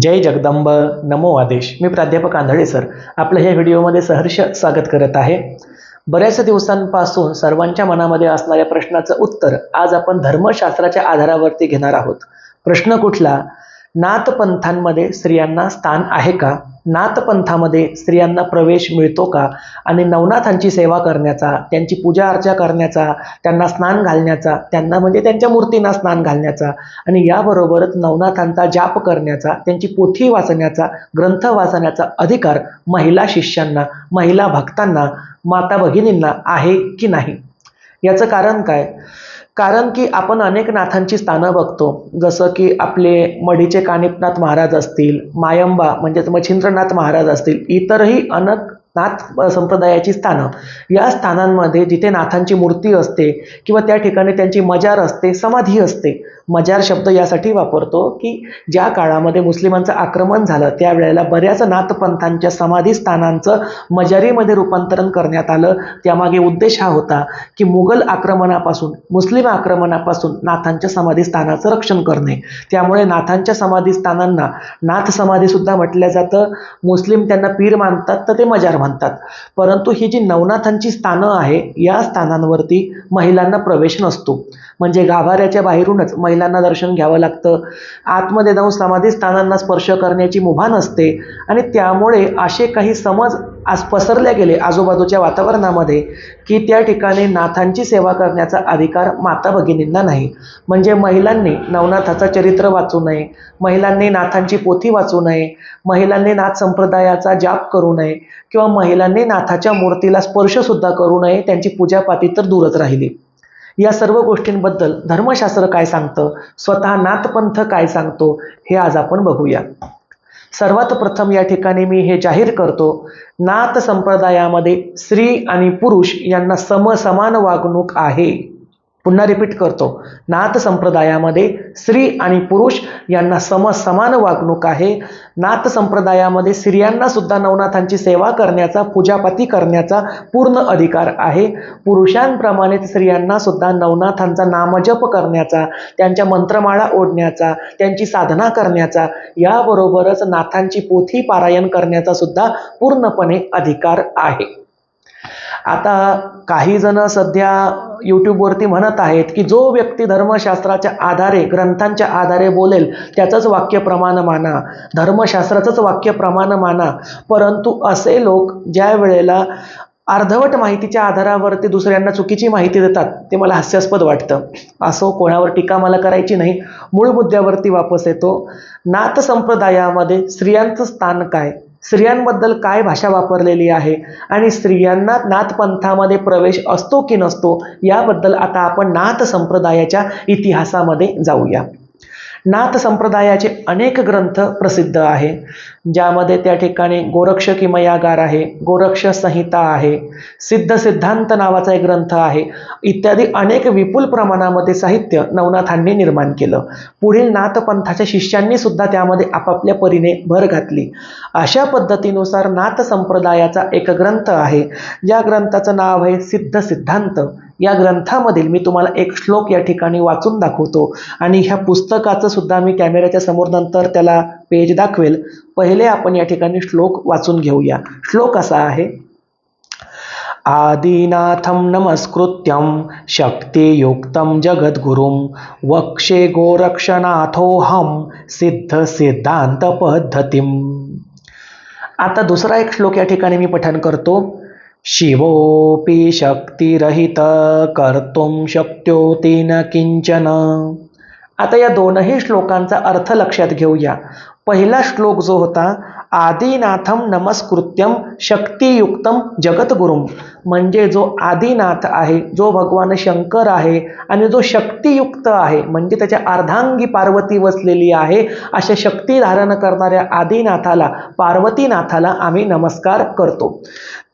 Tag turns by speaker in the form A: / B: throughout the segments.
A: जय जगदंब नमो आदेश. मी प्राध्यापक आंधळे सर. आपलं ह्या व्हिडिओमध्ये सहर्ष स्वागत करत आहे. बऱ्याच दिवसांपासून सर्वांच्या मनामध्ये असणाऱ्या प्रश्नाचं उत्तर आज आपण धर्मशास्त्राच्या आधारावरती घेणार आहोत. प्रश्न कुठला? नाथपंथांमध्ये स्त्रियांना स्थान आहे का? नाथपंथामध्ये स्त्रियांना प्रवेश मिळतो का? आणि नवनाथांची सेवा करण्याचा त्यांची पूजा अर्चा करण्याचा त्यांना स्नान घालण्याचा त्यांना म्हणजे त्यांच्या मूर्तींना स्नान घालण्याचा आणि याबरोबरच नवनाथांचा जाप करण्याचा त्यांची पोथी वाचण्याचा ग्रंथ वाचण्याचा अधिकार महिला शिष्यांना महिला भक्तांना माता भगिनींना आहे की नाही? याचं कारण काय? कारण की आपण अनेक नाथांची स्थानं बघतो. जसं की आपले मढीचे कानिपनाथ महाराज असतील मायंबा म्हणजेच मच्छिंद्रनाथ महाराज असतील इतरही अनेक नाथ संप्रदायाची स्थानं. या स्थानांमध्ये जिथे नाथांची मूर्ती असते किंवा त्या ठिकाणी त्यांची मजार असते समाधी असते मजार शब्द यासाठी वापरतो की ज्या काळामध्ये मुस्लिमांचं आक्रमण झालं त्यावेळेला बऱ्याच नाथपंथांच्या समाधी स्थानांचं मजारीमध्ये रूपांतरण करण्यात आलं. त्यामागे उद्देश हा होता की मुघल आक्रमणापासून मुस्लिम आक्रमणापासून नाथांच्या समाधी स्थानाचं रक्षण करणे. त्यामुळे नाथांच्या समाधी स्थानांना नाथ समाधीसुद्धा म्हटलं जातं. मुस्लिम त्यांना पीर मानतात तर ते मजार म्हणतात. परंतु ही जी नवनाथांची स्थानं आहे या स्थानांवरती महिलांना प्रवेश नसतो. म्हणजे गाभाऱ्याच्या बाहेरूनच महिलांना दर्शन घ्यावं लागतं. आतमध्ये जाऊन समाधी स्थानांना स्पर्श करण्याची मुभा नसते. आणि त्यामुळे असे काही समज आज पसरले गेले आजूबाजूच्या वातावरणामध्ये की त्या ठिकाणी नाथांची सेवा करण्याचा अधिकार माता भगिनींना नाही. म्हणजे महिलांनी नवनाथाचं चरित्र वाचू नये महिलांनी नाथांची पोथी वाचू नये महिलांनी नाथ संप्रदायाचा जाप करू नये किंवा महिलांनी नाथाच्या मूर्तीला स्पर्शसुद्धा करू नये त्यांची पूजापाती तर दूरच राहिली. या सर्व गोष्टींबद्दल धर्मशास्त्र काय सांगतं? स्वतः नाथपंथ काय सांगतो? हे आज आपण बघूया. सर्वात प्रथम या ठिकाणी मी हे जाहीर करतो नाथ संप्रदायामध्ये स्त्री आणि पुरुष यांना समसमान वागणूक आहे. पुन्हा रिपीट करतो. नाथ संप्रदायामध्ये स्त्री आणि पुरुष यांना सम समान वागणूक आहे. नाथ संप्रदायामध्ये स्त्रियांना सुद्धा नवनाथांची सेवा करण्याचा पूजापाती करण्याचा पूर्ण अधिकार आहे. पुरुषांप्रमाणेच स्त्रियांना सुद्धा नवनाथांचा नामजप करण्याचा त्यांच्या मंत्रमाळा ओढण्याचा त्यांची साधना करण्याचा याबरोबरच नाथांची पोथी पारायण करण्याचा सुद्धा पूर्णपणे अधिकार आहे. आता काही जण सध्या यूट्यूबवरती म्हणत आहेत की जो व्यक्ती धर्मशास्त्राच्या आधारे ग्रंथांच्या आधारे बोलेल त्याचंच वाक्य प्रमाण माना. धर्मशास्त्राचंच वाक्य प्रमाण माना. परंतु असे लोक ज्या वेळेला अर्धवट माहितीच्या आधारावरती दुसऱ्यांना चुकीची माहिती देतात ते मला हास्यास्पद वाटतं. असो कोणावर टीका मला करायची नाही. मूळ मुद्द्यावरती वापस येतो. नाथ संप्रदायामध्ये स्त्रियांचं स्थान काय? स्त्रियांबद्दल काय भाषा वापरलेली आहे आणि स्त्रियांना नाथपंथामध्ये प्रवेश असतो की नसतो याबद्दल आता आपण नाथ संप्रदायाच्या इतिहासामध्ये जाऊया. नाथ संप्रदायाचे अनेक ग्रंथ प्रसिद्ध आहे. ज्यामध्ये त्या ठिकाणी गोरक्ष किमयागार आहे गोरक्ष संहिता आहे सिद्ध सिद्धांत नावाचा एक ग्रंथ आहे इत्यादी अनेक विपुल प्रमाणामध्ये साहित्य नवनाथांनी निर्माण केलं. पुढील नाथपंथाच्या शिष्यांनी सुद्धा त्यामध्ये आपापल्या परीने भर घातली. अशा पद्धतीनुसार नाथ संप्रदायाचा एक ग्रंथ आहे. या ग्रंथाचं नाव आहे सिद्ध सिद्धांत. या ग्रंथामधील मी तुम्हाला एक श्लोक या ठिकाणी वाचून दाखवतो. आणि ह्या पुस्तकाचं सुद्धा मी कॅमेऱ्याच्या समोर नंतर त्याला पेज दाखवेल. पहिले आपण या ठिकाणी श्लोक वाचून घेऊया. श्लोक असा आहे. आदिनाथं नमस्कृत्यं शक्तियुक्तं जगद्गुरुं वक्षे गोरक्षनाथोऽहं सिद्धसिद्धान्तपद्धतिम् आता दुसरा एक श्लोक या ठिकाणी मी पठन करतो. शिवोऽपि शक्तिरहित कर्तुं शक्योति न किंचन आता या दोनही श्लोकांचा अर्थ लक्षात घेऊया. पहिला श्लोक जो होता आदिनाथम नमस्कृत्यम शक्तियुक्तम जगतगुरुम म्हणजे जो आदिनाथ आहे जो भगवान शंकर आहे आणि जो शक्तियुक्त आहे म्हणजे त्याच्या अर्धांगी पार्वती वसलेली आहे अशा शक्ती धारण करणाऱ्या आदिनाथाला पार्वतीनाथाला आम्ही नमस्कार करतो.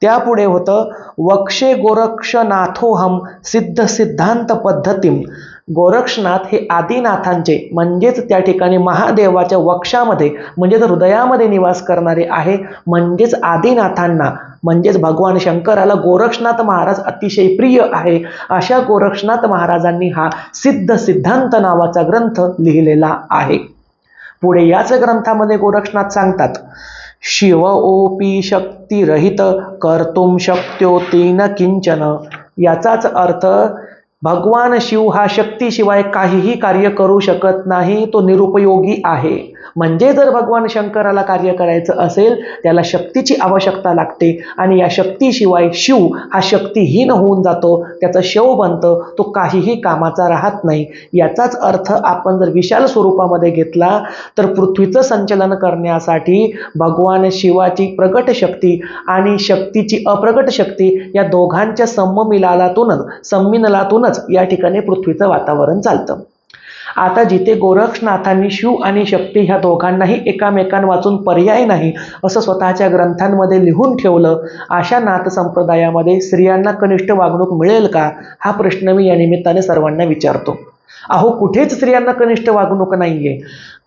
A: त्यापुढे होतं वक्षे गोरक्षनाथोहम सिद्ध सिद्धांत पद्धतीम. गोरक्षनाथ हे आदिनाथांचे म्हणजेच त्या ठिकाणी महादेवाच्या वक्षामध्ये म्हणजेच हृदयामध्ये निवास करणारे आहे म्हणजेच आदिनाथांना म्हणजेच भगवान शंकराला गोरक्षनाथ महाराज अतिशय प्रिय आहे अशा गोरक्षनाथ महाराजांनी हा सिद्ध सिद्धांत नावाचा ग्रंथ लिहिलेला आहे. पुढे याच ग्रंथामध्ये गोरक्षनाथ सांगतात शिव ओपी शक्तिरहित कर्तुम शक्त्यो तीन किंचन. याचाच अर्थ भगवान शिव हा शक्तीशिवाय काहीही कार्य करू शकत नाही तो निरुपयोगी आहे. म्हणजे जर भगवान शंकराला कार्य करायचं असेल त्याला शक्तीची आवश्यकता लागते आणि या शक्तीशिवाय शिव हा शक्तीहीन होऊन जातो त्याचं शव बनतं तो काहीही कामाचा राहत नाही. याचाच अर्थ आपण जर विशाल स्वरूपामध्ये घेतला तर पृथ्वीचं संचलन करण्यासाठी भगवान शिवाची प्रगट शक्ती आणि शक्तीची अप्रगट शक्ती या दोघांच्या संमिलालातूनच संमिलनातूनच या ठिकाणी पृथ्वीचं वातावरण चालतं. आता जिथे गोरक्षनाथांनी शिव आणि शक्ती ह्या दोघांनाही एकामेकांवाचून पर्याय नाही असं स्वतःच्या ग्रंथांमध्ये लिहून ठेवलं अशा नाथ संप्रदायामध्ये स्त्रियांना कनिष्ठ वागणूक मिळेल का? हा प्रश्न मी या निमित्ताने सर्वांना विचारतो. अहो कुठेच स्त्रियांना कनिष्ठ वागणूक नाहीये.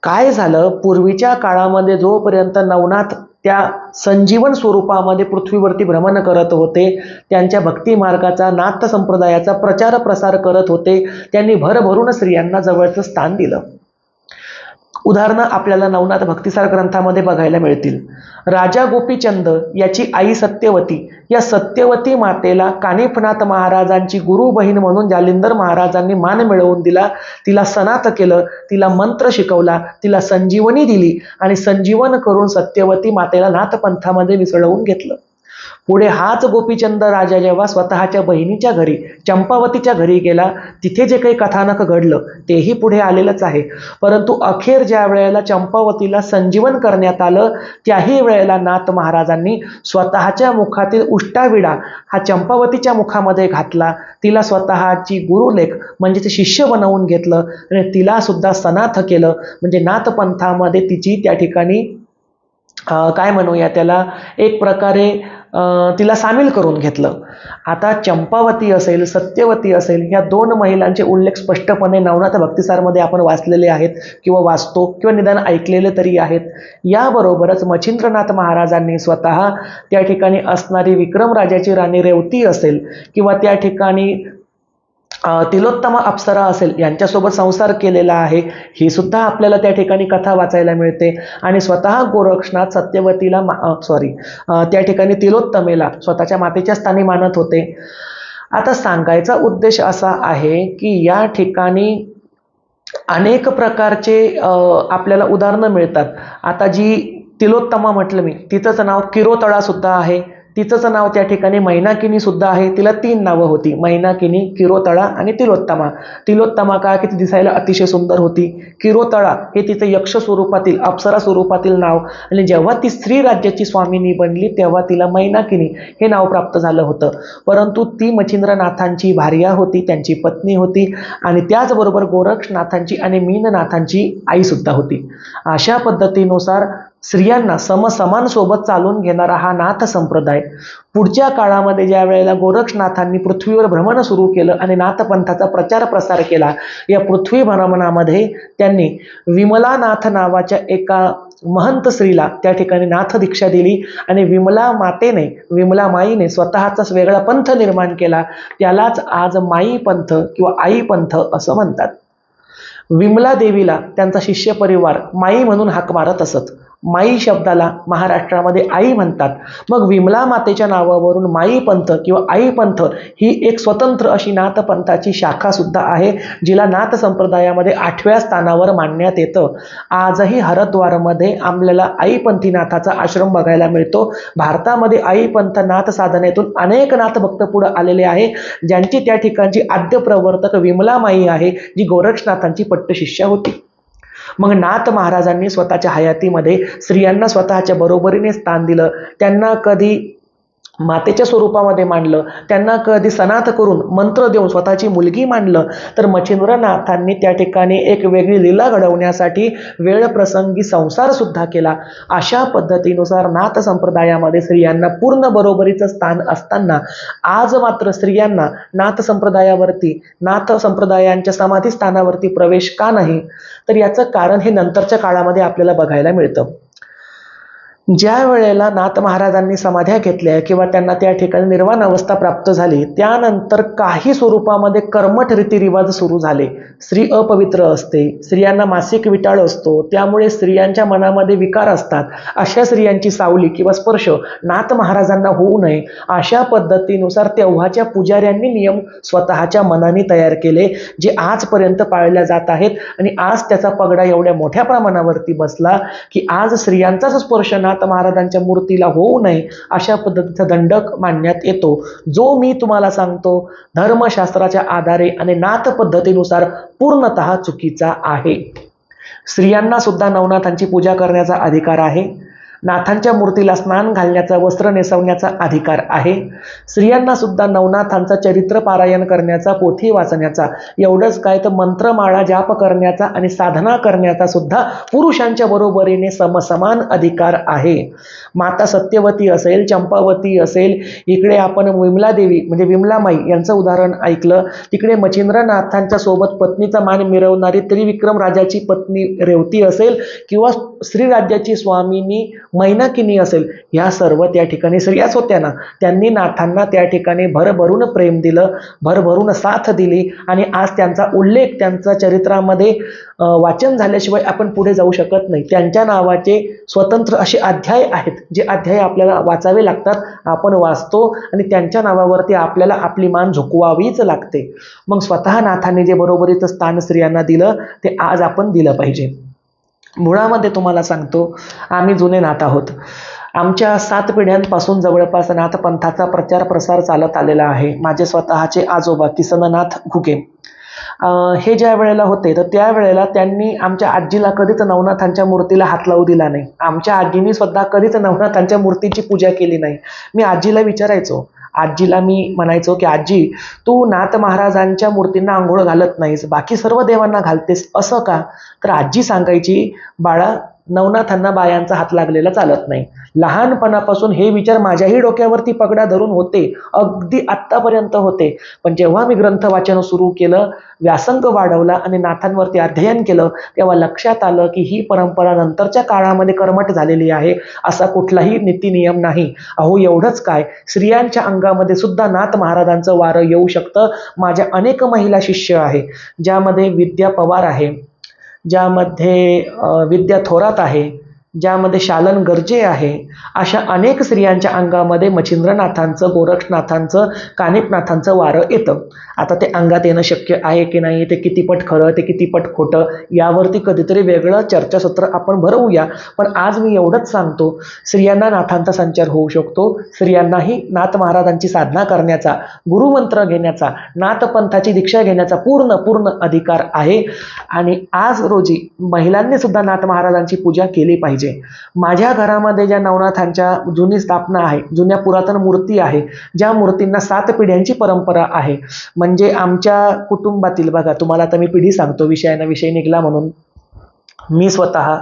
A: काय झालं? पूर्वीच्या काळामध्ये जोपर्यंत नवनाथ त्या संजीवन स्वरूपामध्ये पृथ्वीवरती भ्रमण करत होते. त्यांच्या भक्ती मार्गाचा नाथ संप्रदायाचा प्रचार प्रसार करत होते. त्यांनी भरभरून स्त्रियांना जवळचं स्थान दिलं. उदाहरणं आपल्याला नवनाथ भक्तिसार ग्रंथामध्ये बघायला मिळतील. राजा गोपीचंद याची आई सत्यवती या सत्यवती मातेला कानिफनाथ महाराजांची गुरु बहीण म्हणून जालिंदर महाराजांनी मान मिळवून दिला. तिला सनात केलं तिला मंत्र शिकवला तिला संजीवनी दिली आणि संजीवन करून सत्यवती मातेला नाथपंथामध्ये मिसळवून घेतलं. पुढे हाच गोपीचंद राजा जेव्हा स्वतःच्या बहिणीच्या घरी चंपावतीच्या घरी गेला तिथे जे काही कथानक घडलं तेही पुढे आलेलंच आहे. परंतु अखेर ज्या वेळेला चंपावतीला संजीवन करण्यात आलं त्याही वेळेला नाथ महाराजांनी स्वतःच्या मुखातील उष्टाविडा हा चंपावतीच्या मुखामध्ये घातला. तिला स्वतःची गुरुलेख म्हणजे ते शिष्य बनवून घेतलं आणि तिला सुद्धा सनाथ केलं. म्हणजे नाथपंथामध्ये तिची त्या ठिकाणी काय म्हणूया त्याला एक प्रकारे तिला सामील करून घेतलं. आता चंपावती असेल सत्यवती असेल ह्या दोन महिलांचे उल्लेख स्पष्टपणे नवनाथ भक्तिसारमध्ये आपण वाचलेले आहेत किंवा वाचतो किंवा निदान ऐकलेले तरी आहेत. याबरोबरच मच्छिंद्रनाथ महाराजांनी स्वतः त्या ठिकाणी असणारी विक्रमराजाची राणी रेवती असेल किंवा त्या ठिकाणी तिलोत्तमा अप्सरा असेल यांच्यासोबत संसार केलेला आहे. ही सुद्धा आपल्याला त्या ठिकाणी कथा वाचायला मिळते. आणि स्वतः गोरक्षनाथ सत्यवतीला सॉरी त्या ठिकाणी तिलोत्तमेला स्वतःच्या मातेच्या स्थानी मानत होते. आता सांगायचा उद्देश असा आहे की या ठिकाणी अनेक प्रकारचे आपल्याला उदाहरणं मिळतात. आता जी तिलोत्तमा म्हटलं मी तिचंच नाव किरोतळा सुद्धा आहे. तिचंच नाव त्या ठिकाणी मैनाकिनी सुद्धा आहे. तिला तीन नावं होती. मैनाकिनी किरोतळा आणि तिलोत्तमा. तिलोत्तमा का की ती दिसायला अतिशय सुंदर होती. किरोतळा हे तिचं यक्ष स्वरूपातील अप्सरा स्वरूपातील नाव. आणि जेव्हा ती स्त्री राज्याची स्वामिनी बनली तेव्हा तिला मैनाकिनी हे नाव प्राप्त झालं होतं. परंतु ती मच्छिंद्रनाथांची भार्या होती त्यांची पत्नी होती. आणि त्याचबरोबर गोरक्षनाथांची आणि मीननाथांची आईसुद्धा होती. अशा पद्धतीनुसार स्त्रियांना समसमान सोबत चालून घेणारा हा नाथ संप्रदाय. पुढच्या काळामध्ये ज्या वेळेला गोरक्षनाथांनी पृथ्वीवर भ्रमण सुरू केलं आणि नाथपंथाचा प्रचार प्रसार केला या पृथ्वी भ्रमणामध्ये त्यांनी विमलानाथ नावाच्या एका महंत स्त्रीला त्या ठिकाणी नाथ दीक्षा दिली आणि विमला मातेने विमला माईने स्वतःचाच वेगळा पंथ निर्माण केला. त्यालाच आज माई पंथ किंवा आई पंथ असं म्हणतात. विमला देवीला त्यांचा शिष्य परिवार माई म्हणून हाक मारत असत. माई शब्दाला महाराष्ट्रामध्ये आई म्हणतात. मग विमला मातेच्या नावावरून माई पंथ किंवा आई पंथ ही एक स्वतंत्र अशी नाथ पंथाची शाखा सुद्धा आहे जिला नाथ संप्रदायामध्ये आठव्या स्थानावर मानण्यात येतं. आजही हरद्वारमध्ये आपल्याला आईपंथी नाथाचा आश्रम बघायला मिळतो. भारतामध्ये आईपंथ नाथ साधनेतून अनेक नाथ भक्त पुढे आलेले आहे ज्यांची त्या ठिकाणची आद्य प्रवर्तक विमला माई आहे जी गोरक्षनाथांची पट्टशिष्या होती. मग नाथ महाराजांनी स्वतःच्या हयातीमध्ये स्त्रियांना स्वतःच्या बरोबरीने स्थान दिलं. त्यांना कधी मातेच्या स्वरूपामध्ये मांडलं. त्यांना कधी सनाथ करून मंत्र देऊन स्वतःची मुलगी मांडलं तर मच्छिंद्रनाथांनी त्या ठिकाणी एक वेगळी लीला घडवण्यासाठी वेळ प्रसंगी संसार सुद्धा केला. अशा पद्धतीनुसार नाथ संप्रदायामध्ये स्त्रियांना पूर्ण बरोबरीचं स्थान असताना आज मात्र स्त्रियांना नाथ संप्रदायावरती नाथ संप्रदायांच्या समाधी स्थानावरती प्रवेश का नाही? तर याचं कारण हे नंतरच्या काळामध्ये आपल्याला बघायला मिळतं. ज्या वेळेला नाथ महाराजांनी समाध्या घेतल्या किंवा त्यांना त्या ठिकाणी निर्वाण अवस्था प्राप्त झाली त्यानंतर काही स्वरूपामध्ये कर्मठ रीतिरिवाज सुरू झाले. स्त्री अपवित्र असते स्त्रियांना मासिक विटाळ असतो त्यामुळे स्त्रियांच्या मनामध्ये विकार असतात. अशा स्त्रियांची सावली किंवा स्पर्श नाथ महाराजांना होऊ नये. अशा पद्धतीनुसार तेव्हाच्या पुजाऱ्यांनी नियम स्वतःच्या मनाने तयार केले जे आजपर्यंत पाळल्या जात आहेत. आणि आज त्याचा पगडा एवढ्या मोठ्या प्रमाणावरती बसला की आज स्त्रियांचाच स्पर्श नाथ महाराजांच्या मूर्तीला होऊ नये अशा पद्धतीचा दंडक मांडण्यात येतो. जो मी तुम्हाला सांगतो धर्मशास्त्राच्या आधारे आणि नाथ पद्धतीनुसार पूर्णतः चुकीचा आहे. स्त्रियांना सुद्धा नवनाथांची पूजा करण्याचा अधिकार आहे. नाथांच्या मूर्तीला स्नान घालण्याचा वस्त्र नेसवण्याचा अधिकार आहे. स्त्रियांना सुद्धा नवनाथांचा चरित्र पारायण करण्याचा पोथी वाचण्याचा एवढंच काय तर मंत्रमाळा जाप करण्याचा आणि साधना करण्याचा सुद्धा पुरुषांच्या बरोबरीने समसमान अधिकार आहे. माता सत्यवती असेल चंपावती असेल इकडे आपण विमला देवी म्हणजे विमलामाई यांचं उदाहरण ऐकलं. तिकडे मच्छिंद्रनाथांच्या सोबत पत्नीचा मान मिरवणारी त्रिविक्रम राजाची पत्नी रेवती असेल किंवा स्त्रीराज्याची स्वामिनी मैनाकिनी असेल ह्या सर्व त्या ठिकाणी स्त्रियाच होत्या ना त्यांनी नाथांना त्या ठिकाणी भरभरून प्रेम दिलं भरभरून साथ दिली आणि आज त्यांचा उल्लेख त्यांचा चरित्रामध्ये वाचन झाल्याशिवाय आपण पुढे जाऊ शकत नाही. त्यांच्या नावाचे स्वतंत्र असे अध्याय आहेत जे अध्याय आपल्याला वाचावे लागतात आपण वाचतो आणि त्यांच्या नावावरती आपल्याला आपली मान झुकवावीच लागते. मग स्वतः नाथांनी जे बरोबरीचं स्थान स्त्रियांना दिलं ते आज आपण दिलं पाहिजे. मुळामध्ये तुम्हाला सांगतो आम्ही जुने नात आहोत. आमच्या सात पिढ्यांपासून जवळपास नाथपंथाचा प्रचार प्रसार चालत आलेला आहे. माझे स्वतःचे आजोबा किसननाथ घुगे. हे ज्या वेळेला होते तर त्यावेळेला त्यांनी आमच्या आजीला कधीच नवनाथांच्या मूर्तीला हात लावू दिला नाही. आमच्या आजीने सुद्धा कधीच नवनाथांच्या मूर्तीची पूजा केली नाही. मी आजीला विचारायचो आजीला मी म्हणायचो की आजी तू नाथ महाराजांच्या मूर्तींना आंघोळ घालत नाहीस बाकी सर्व देवांना घालतेस असं का? तर आजी सांगायची बाळा नवनाथांना बायांचा हात लागलेला चालत नाही. लहानपणापासून हे विचार माझ्याही डोक्यावरती पगडा धरून होते. अगदी आत्तापर्यंत होते. पण जेव्हा मी ग्रंथ वाचन सुरू केलं व्यासंग वाढवला आणि नाथांवरती अध्ययन केलं तेव्हा लक्षात आलं की ही परंपरा नंतरच्या काळामध्ये कर्मट झालेली आहे असा कुठलाही नीतिनियम नाही. अहो एवढंच काय? स्त्रियांच्या अंगामध्ये सुद्धा नाथ महाराजांचं वारं येऊ शकतं. माझ्या अनेक महिला शिष्य आहे ज्यामध्ये विद्या पवार आहे. ज्यामध्ये विद्या थोरात आहे. ज्यामध्ये शालन गर्जे आहे अशा अनेक स्त्रियांच्या अंगामध्ये मच्छिंद्रनाथांचं गोरक्षनाथांचं कानिपनाथांचं वारं येतं. आता ते अंगात येणं शक्य आहे की नाही ते कितीपट खरं ते कितीपट खोटं यावरती कधीतरी वेगळं चर्चासत्र आपण भरवूया. पण आज मी एवढंच सांगतो स्त्रियांना नाथांचा संचार होऊ शकतो. स्त्रियांनाही नाथ महाराजांची साधना करण्याचा गुरुमंत्र घेण्याचा नाथपंथाची दीक्षा घेण्याचा पूर्ण पूर्ण अधिकार आहे. आणि आज रोजी महिलांनी सुद्धा नाथ महाराजांची पूजा केली पाहिजे. माझ्या घरामध्ये ज्या नवनाथांच्या जुनी स्थापना आहे जुन्या पुरातन मूर्ती आहे ज्या मूर्तींना सात पिढ्यांची परंपरा आहे म्हणजे आमच्या कुटुंबातील बघा तुम्हाला आता मी पिढी सांगतो विषयानं विषय निघला म्हणून. मी स्वतः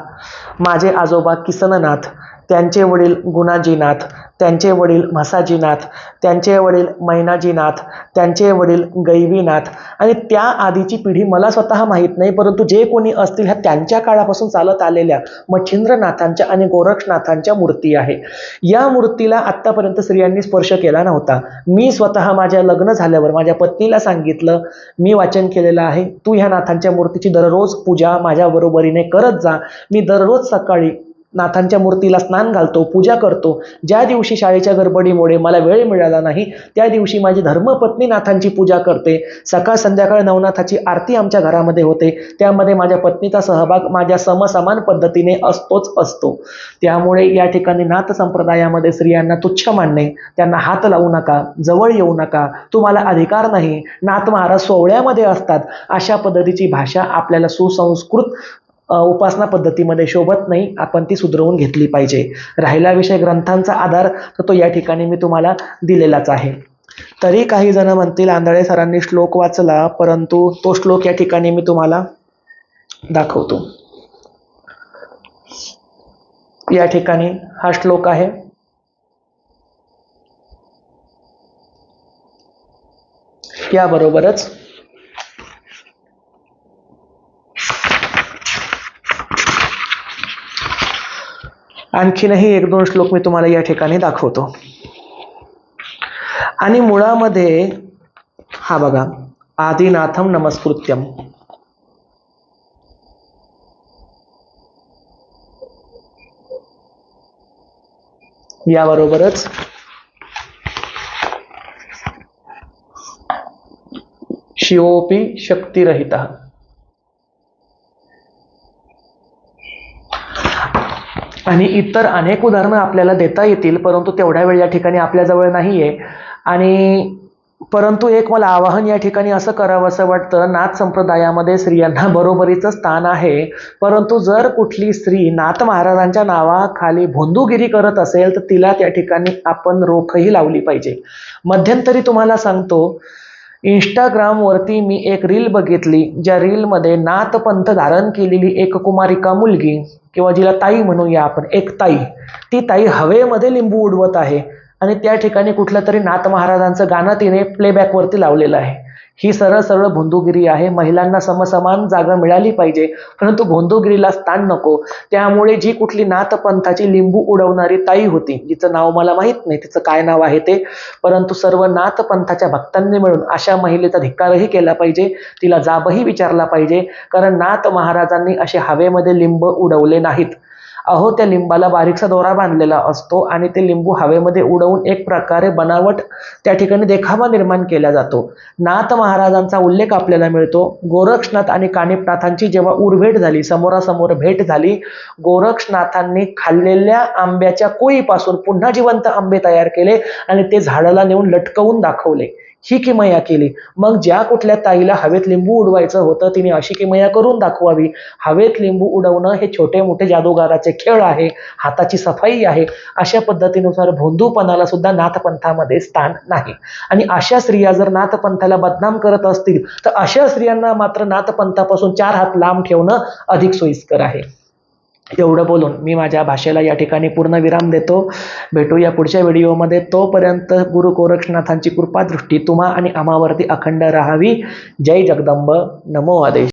A: माझे आजोबा किसननाथ त्यांचे वडील गुणाजीनाथ त्यांचे वडील म्हसाजीनाथ त्यांचे वडील मैनाजीनाथ त्यांचे वडील गैवीनाथ आणि त्या आधीची पिढी मला स्वतः माहीत नाही परंतु जे कोणी असतील ह्या त्यांच्या काळापासून चालत आलेल्या मच्छिंद्रनाथांच्या आणि गोरक्षनाथांच्या मूर्ती आहे. या मूर्तीला आत्तापर्यंत स्त्रियांनी स्पर्श केला नव्हता. मी स्वतः माझ्या लग्न झाल्यावर माझ्या पत्नीला सांगितलं मी वाचन केलेलं आहे. तू ह्या नाथांच्या मूर्तीची दररोज पूजा माझ्या बरोबरीने करत जा. मी दररोज सकाळी नाथांच्या मूर्तीला स्नान घालतो पूजा करतो. ज्या दिवशी शाळेच्या गडबडीमुळे मला वेळ मिळाला नाही त्या दिवशी माझी धर्मपत्नी नाथांची पूजा करते. सकाळ संध्याकाळ नवनाथाची आरती आमच्या घरामध्ये होते. त्यामध्ये माझ्या पत्नीचा सहभाग माझ्या समसमान पद्धतीने असतोच असतो. त्यामुळे या ठिकाणी नाथ संप्रदायामध्ये स्त्रियांना तुच्छ मानणे त्यांना हात लावू नका जवळ येऊ नका तुम्हाला अधिकार नाही. नाथ महाराज सोहळ्यामध्ये असतात. अशा पद्धतीची भाषा आपल्याला सुसंस्कृत उपासना पद्धतीमध्ये शोभत नाही आपण ती सुधरवून घेतली पाहिजे. राहिला विषय ग्रंथांचा आधार तर तो या ठिकाणी मी तुम्हाला दिलेलाच आहे. तरी काही जण म्हणतील आंधळे सरांनी श्लोक वाचला परंतु तो श्लोक या ठिकाणी मी तुम्हाला दाखवतो. या ठिकाणी हा श्लोक आहे. याबरोबरच आणखीनही एक दोन श्लोक मी तुम्हाला या ठिकाणी दाखवतो. आणि मुळामध्ये हा बघा आदिनाथम नमस्कृत्यम याबरोबरच शिवोपी शक्तिरहित. आणि इतर अनेक उदाहरणं आपल्याला देता येतील परंतु तेवढ्या वेळ या ठिकाणी आपल्याजवळ नाही आहे आणि परंतु एक मला आवाहन या ठिकाणी असं करावं असं वाटतं नाथ संप्रदायामध्ये स्त्रियांना बरोबरीचं स्थान आहे. परंतु जर कुठली स्त्री नाथ महाराजांच्या नावाखाली भोंदूगिरी करत असेल तर तिला त्या ठिकाणी आपण रोखही लावली पाहिजे. मध्यंतरी तुम्हाला सांगतो इंस्टाग्रामवरती मी एक रील बघितली ज्या रीलमध्ये नाथपंथ धारण केलेली एक कुमारिका मुलगी किंवा जिला ताई म्हणूया आपण एक ताई. ती ताई हवेमध्ये लिंबू उडवत आहे आणि त्या ठिकाणी कुठलं तरी नाथ महाराजांचं गाणं तिने प्लेबॅकवरती लावलेलं आहे. ही सरळ सरळ भोंदूगिरी आहे. महिलांना समसमान जागा मिळाली पाहिजे. परंतु भोंदूगिरीला स्थान नको. त्यामुळे जी कुठली नाथपंथाची लिंबू उडवणारी ताई होती जिचं नाव मला माहीत नाही तिचं काय नाव आहे ते. परंतु सर्व नाथपंथाच्या भक्तांनी मिळून अशा महिलेचा धिक्कारही केला पाहिजे. तिला जाबही विचारला पाहिजे. कारण नाथ महाराजांनी असे हवेमध्ये लिंब उडवले नाहीत. अहो त्या लिंबाला बारीकसा दोरा बांधलेला असतो आणि ते लिंबू हवेमध्ये उडवून एक प्रकारे बनावट त्या ठिकाणी देखावा निर्माण केला जातो. नाथ महाराजांचा उल्लेख आपल्याला मिळतो. गोरक्षनाथ आणि कानिपनाथांची जेव्हा उरभेट झाली समोरासमोर भेट झाली गोरक्षनाथांनी खाल्लेल्या आंब्याच्या कोळीपासून पुन्हा जिवंत आंबे तयार केले आणि ते झाडाला नेऊन लटकवून दाखवले. ही किमया केली. मग ज्या कुठल्या ताईला हवेत लिंबू उडवायचं होतं तिने अशी किमया करून दाखवावी. हवेत लिंबू उडवणं हे छोटे मोठे जादूगाराचे खेळ आहे हाताची सफाई आहे. अशा पद्धतीनुसार भोंदूपणाला सुद्धा नाथपंथामध्ये स्थान नाही. आणि अशा स्त्रिया जर नाथपंथाला बदनाम करत असतील तर अशा स्त्रियांना मात्र नाथपंथापासून चार हात लांब ठेवणं अधिक सोयीस्कर आहे. एवढं बोलून मी माझ्या भाषेला या ठिकाणी पूर्ण विराम देतो. भेटूया पुढच्या व्हिडिओमध्ये. तोपर्यंत गुरु गोरक्षनाथांची कृपादृष्टी तुम्हा आणि आम्हावरती अखंड राहावी. जय जगदंब. नमो आदेश.